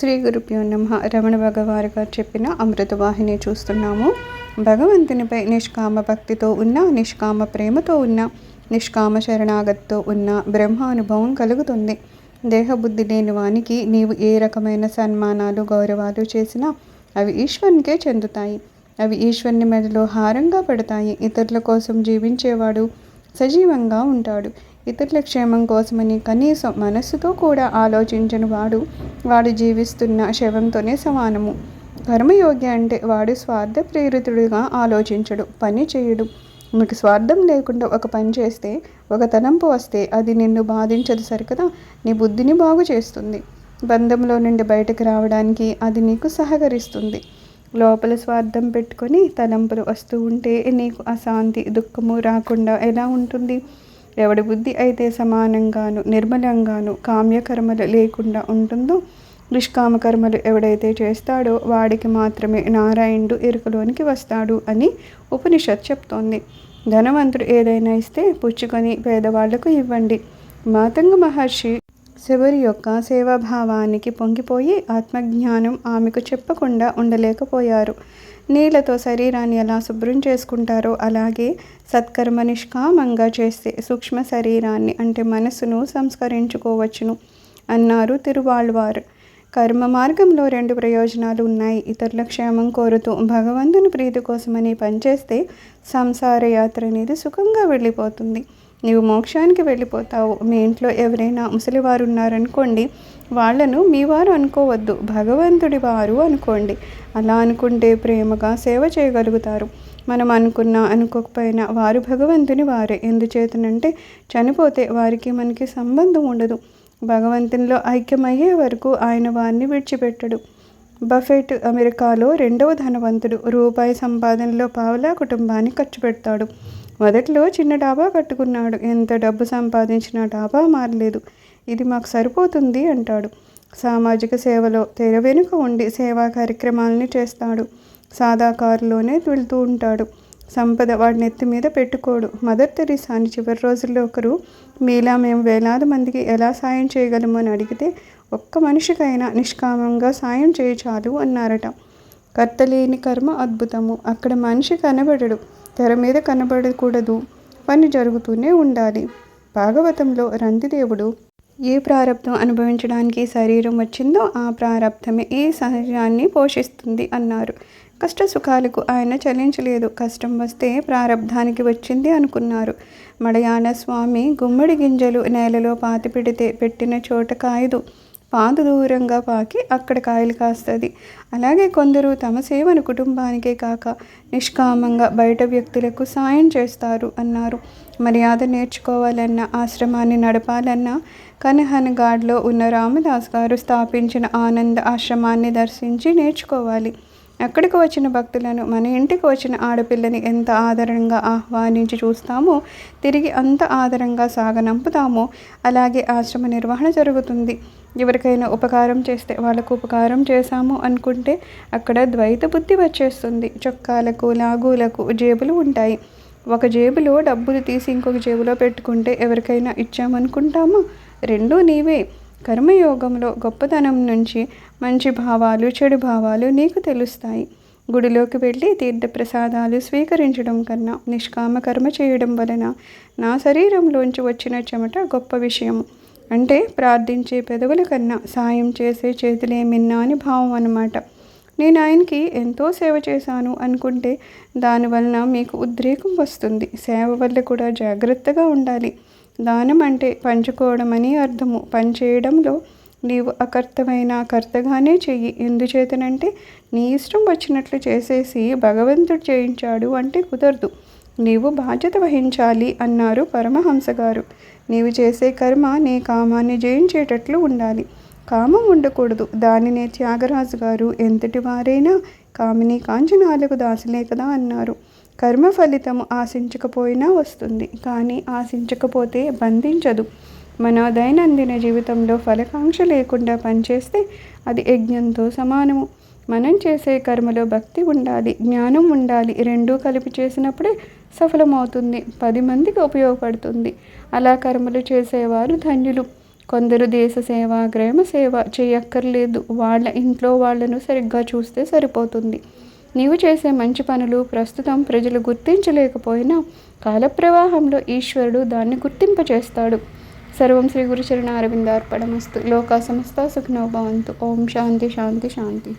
శ్రీ గురుభ్యో నమ. రమణ భగవారి గారు చెప్పిన అమృతవాహిని చూస్తున్నాము. భగవంతునిపై నిష్కామ భక్తితో ఉన్న నిష్కామ ప్రేమతో ఉన్న నిష్కామ శరణాగతితో ఉన్న బ్రహ్మానుభవం కలుగుతుంది. దేహబుద్ధి లేని వానికి నీవు ఏ రకమైన సన్మానాలు గౌరవాలు చేసినా అవి ఈశ్వరునికే చెందుతాయి. అవి ఈశ్వరుని మెడలో హారంగా పడతాయి. ఇతరుల కోసం జీవించేవాడు సజీవంగా ఉంటాడు. ఇతరుల క్షేమం కోసమని కనీసం మనస్సుతో కూడా ఆలోచించని వాడు వాడు జీవిస్తున్న శవంతోనే సమానము. కర్మయోగి అంటే వాడు స్వార్థ ప్రేరితుడిగా ఆలోచించడు పని చేయడు. మీకు స్వార్థం లేకుండా ఒక పని చేస్తే ఒక తలంపు వస్తే అది నిన్ను బాధించదు సరికదా? నీ బుద్ధిని బాగు చేస్తుంది. బంధంలో నుండి బయటకు రావడానికి అది నీకు సహకరిస్తుంది. లోపల స్వార్థం పెట్టుకొని తలంపులు వస్తూ ఉంటే నీకు అశాంతి దుఃఖము రాకుండా ఎలా ఉంటుంది? ఎవడి బుద్ధి అయితే సమానంగాను నిర్మలంగాను కామ్యకర్మలు లేకుండా ఉంటుందో నిష్కామకర్మలు ఎవడైతే చేస్తాడో వాడికి మాత్రమే నారాయణుడు ఎరుకలోనికి వస్తాడు అని ఉపనిషత్ చెప్తోంది. ధనవంతుడు ఏదైనా ఇస్తే పుచ్చుకొని పేదవాళ్ళకు ఇవ్వండి. మాతంగ మహర్షి శబరి యొక్క సేవాభావానికి పొంగిపోయి ఆత్మజ్ఞానం ఆమెకు చెప్పకుండా ఉండలేకపోయారు. నీళ్ళతో శరీరాన్ని ఎలా శుభ్రం చేసుకుంటారో అలాగే సత్కర్మ నిష్కామంగా చేస్తే సూక్ష్మ శరీరాన్ని అంటే మనసును సంస్కరించుకోవచ్చును అన్నారు తిరువాళ్వారు. కర్మ మార్గంలో రెండు ప్రయోజనాలు ఉన్నాయి. ఇతరుల క్షేమం కోరుతూ భగవంతుని ప్రీతి కోసమని పనిచేస్తే సంసార యాత్ర అనేది సుఖంగా వెళ్ళిపోతుంది. నీవు మోక్షానికి వెళ్ళిపోతావు. మీ ఇంట్లో ఎవరైనా ముసలివారు ఉన్నారనుకోండి వాళ్ళను మీ వారు అనుకోవద్దు భగవంతుడి వారు అనుకోండి. అలా అనుకుంటే ప్రేమగా సేవ చేయగలుగుతారు. మనం అనుకున్నా అనుకోకపోయినా వారు భగవంతుని వారే. ఎందుచేతనంటే చనిపోతే వారికి మనకి సంబంధం ఉండదు. భగవంతునిలో ఐక్యమయ్యే వరకు ఆయన వారిని విడిచిపెట్టడు. బఫెట్ అమెరికాలో రెండవ ధనవంతుడు రూపాయి సంపాదనలో పావలా కుటుంబాన్ని ఖర్చు పెడతాడు. మొదట్లో చిన్న డాబా కట్టుకున్నాడు. ఎంత డబ్బు సంపాదించినా డాబా మారలేదు. ఇది మాకు సరిపోతుంది అంటాడు. సామాజిక సేవలో తెర వెనుక ఉండి సేవా కార్యక్రమాలని చేస్తాడు. సాదా కారులోనే వెళ్తూ ఉంటాడు. సంపద వాడి నెత్తి మీద పెట్టుకోడు. మదర్ తెరీసాని చివరి రోజుల్లో ఒకరు మీలా మేము వేలాది మందికి ఎలా సాయం చేయగలము అని అడిగితే ఒక్క మనిషికైనా నిష్కామంగా సాయం చేయ చాలు అన్నారట. కర్తలేని కర్మ అద్భుతము. అక్కడ మనిషి కనబడడు. తెర మీద కనబడకూడదు. పని జరుగుతూనే ఉండాలి. భాగవతంలో రంతిదేవుడు ఏ ప్రారంధం అనుభవించడానికి శరీరం వచ్చిందో ఆ ప్రారంధమే ఈ శరీరాన్ని పోషిస్తుంది అన్నారు. కష్ట సుఖాలకు ఆయన చలించలేదు. కష్టం వస్తే ప్రారంధానికి వచ్చింది అనుకున్నారు. మడయాన స్వామి గుమ్మడి గింజలు నేలలో పాతి పెడితే పెట్టిన చోట కాయదు. పాదు దూరంగా పాకి అక్కడ కాయలు కాస్తుంది. అలాగే కొందరు తమ సేవను కుటుంబానికే కాక నిష్కామంగా బయట వ్యక్తులకు సాయం చేస్తారు అన్నారు. మర్యాద నేర్చుకోవాలన్నా ఆశ్రమాన్ని నడపాలన్నా కనహనగాడ్లో ఉన్న రామదాస్ గారు స్థాపించిన ఆనంద ఆశ్రమాన్ని దర్శించి నేర్చుకోవాలి. అక్కడికి వచ్చిన భక్తులను మన ఇంటికి వచ్చిన ఆడపిల్లని ఎంత ఆదరంగా ఆహ్వానించి చూస్తామో తిరిగి అంత ఆదరంగా సాగనంపుతామో అలాగే ఆశ్రమ నిర్వహణ జరుగుతుంది. ఎవరికైనా ఉపకారం చేస్తే వాళ్ళకు ఉపకారం చేశాము అనుకుంటే అక్కడ ద్వైత బుద్ధి వచ్చేస్తుంది. చొక్కాలకు లాగులకు జేబులు ఉంటాయి. ఒక జేబులో డబ్బులు తీసి ఇంకొక జేబులో పెట్టుకుంటే ఎవరికైనా ఇచ్చామనుకుంటాము? రెండూ నీవే. కర్మయోగంలో గొప్పతనం నుంచి మంచి భావాలు చెడు భావాలు నీకు తెలుస్తాయి. గుడిలోకి వెళ్ళి తీర్థప్రసాదాలు స్వీకరించడం కన్నా నిష్కామ కర్మ చేయడం వలన నా శరీరంలోంచి వచ్చిన చెమట గొప్ప విషయం. అంటే ప్రార్థించే పెదవుల కన్నా సాయం చేసే చేతులే మిన్నా అని భావం అన్నమాట. నేను ఆయనకి ఎంతో సేవ చేశాను అనుకుంటే దానివలన మీకు ఉద్రేకం వస్తుంది. సేవ వల్ల కూడా జాగ్రత్తగా ఉండాలి. దానం అంటే పంచుకోవడం అని అర్థము. పనిచేయడంలో నీవు అకర్తమైన కర్తగానే చెయ్యి. ఎందుచేతనంటే నీ ఇష్టం వచ్చినట్లు చేసేసి భగవంతుడు చేయించాడు అంటే కుదరదు. నీవు బాధ్యత వహించాలి అన్నారు పరమహంస గారు నీవు చేసే కర్మ నీ కామాన్ని జయించేటట్లు ఉండాలి. కామం ఉండకూడదు. దానినే త్యాగరాజు గారు ఎంతటి వారైనా కామిని కాంచనాలకు దాసలే కదా అన్నారు. కర్మ ఫలితం ఆశించకపోయినా వస్తుంది కానీ ఆశించకపోతే బంధించదు. మన దైనందిన జీవితంలో ఫలకాంక్ష లేకుండా పనిచేస్తే అది యజ్ఞంతో సమానము. మనం చేసే కర్మలో భక్తి ఉండాలి జ్ఞానం ఉండాలి. రెండూ కలిపి చేసినప్పుడే సఫలమవుతుంది పది మందికి ఉపయోగపడుతుంది. అలా కర్మలు చేసేవారు ధన్యులు. కొందరు దేశ సేవ గ్రామ సేవ చేయక్కర్లేదు. వాళ్ళ ఇంట్లో వాళ్ళను సరిగ్గా చూస్తే సరిపోతుంది. నీవు చేసే మంచి పనులు ప్రస్తుతం ప్రజలు గుర్తించలేకపోయినా కాలప్రవాహంలో ఈశ్వరుడు దాన్ని గుర్తింపచేస్తాడు. సర్వం శ్రీ గురుచరణ అరవిందార్పణమస్తు లోకా సమస్త సుఖినోభవంతు ఓం శాంతి శాంతి శాంతి.